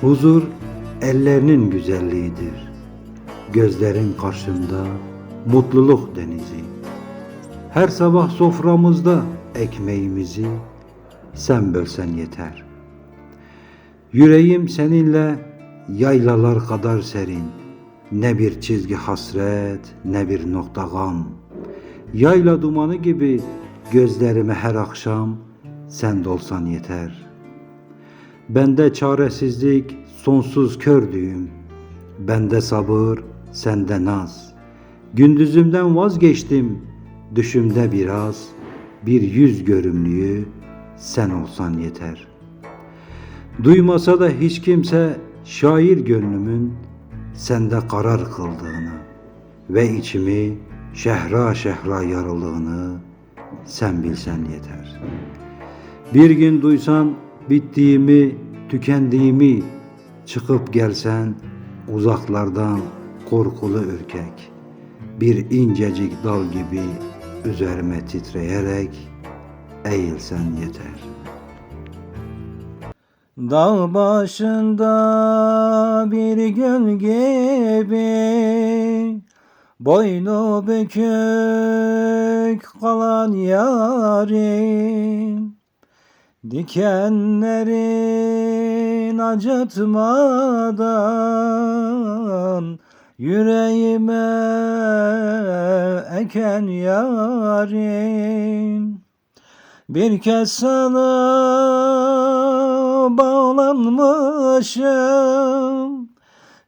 Huzur ellerinin güzelliğidir. Gözlerin karşımda mutluluk denizi. Her sabah soframızda ekmeğimizi sen bölsen yeter. Yüreğim seninle yaylalar kadar serin. Ne bir çizgi hasret, ne bir nokta gam. Yayla dumanı gibi gözlerime her akşam sen dolsan yeter. Bende çaresizlik, sonsuz kördüğüm. Bende sabır, sende naz. Gündüzümden vazgeçtim, düşümde biraz, bir yüz görümlüğü sen olsan yeter. Duymasa da hiç kimse şair gönlümün sende karar kıldığını ve içimi şehra şehra yarıldığını sen bilsen yeter. Bir gün duysan bittiğimi, tükendiğimi çıkıp gelsen uzaklardan korkulu ürkek bir incecik dal gibi üzerime titreyerek eğilsen yeter. Dağ başında bir gül gibi Boynu bükük kalan yarim Dikenlerin acıtmadan Yüreğime eken yarim. Bir kez sana bağlanmışım.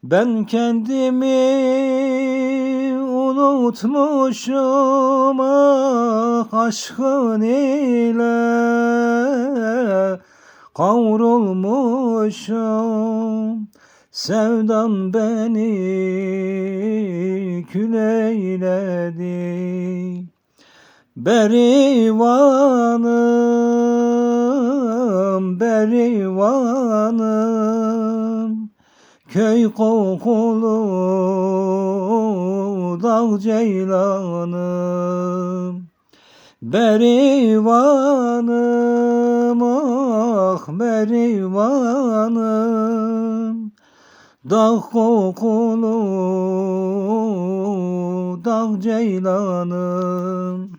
Ben kendimi unutmuşum ah aşkın ile kavrulmuşum. Sevdan beni kül eyledi. Berivanım, berivanım. Köy kokulu dağ ceylanım. Berivanım, ah berivanım Dağ kokulu dağ ceylanım